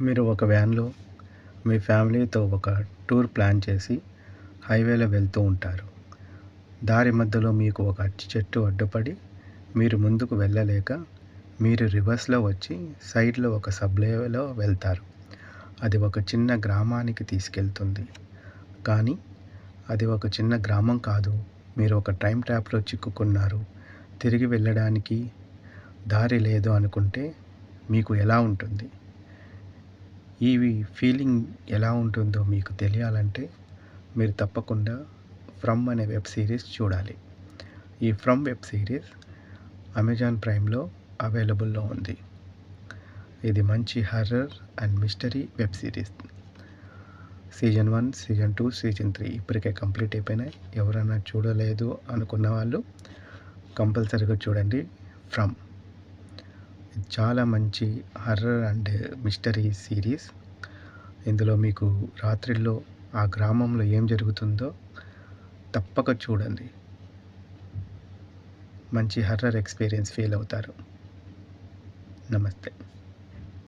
మీరు ఒక వ్యాన్లో మీ ఫ్యామిలీతో ఒక టూర్ ప్లాన్ చేసి హైవేలో వెళ్తూ ఉంటారు. దారి మధ్యలో మీకు ఒక అచ్చి చెట్టు అడ్డుపడి మీరు ముందుకు వెళ్ళలేక మీరు రివర్స్లో వచ్చి సైడ్లో ఒక సబ్వేలో వెళ్తారు. అది ఒక చిన్న గ్రామానికి తీసుకెళ్తుంది. కానీ అది ఒక చిన్న గ్రామం కాదు. మీరు ఒక టైం ట్రాప్లో చిక్కుకున్నారు. తిరిగి వెళ్ళడానికి దారి లేదు అనుకుంటే మీకు ఎలా ఉంటుంది? ఈ ఫీలింగ్ ఎలా ఉంటుందో మీకు తెలియాలంటే మీరు తప్పకుండా ఫ్రమ్ అనే వెబ్ సిరీస్ చూడాలి. ఈ ఫ్రమ్ వెబ్ సిరీస్ అమెజాన్ ప్రైమ్లో అవైలబుల్లో ఉంది. ఇది మంచి horror and mystery web series season one season two season three ఇప్పటికే కంప్లీట్ అయిపోయినాయి. ఎవరైనా చూడలేదు అనుకున్న వాళ్ళు కంపల్సరీగా చూడండి ఫ్రమ్ చాలా మంచి హర్రర్ అండ్ మిస్టరీ సిరీస్. ఇందులో మీకు రాత్రిల్లో ఆ గ్రామంలో ఏం జరుగుతుందో తప్పక చూడండి. మంచి హర్రర్ ఎక్స్పీరియన్స్ ఫీల్ అవుతారు. నమస్తే.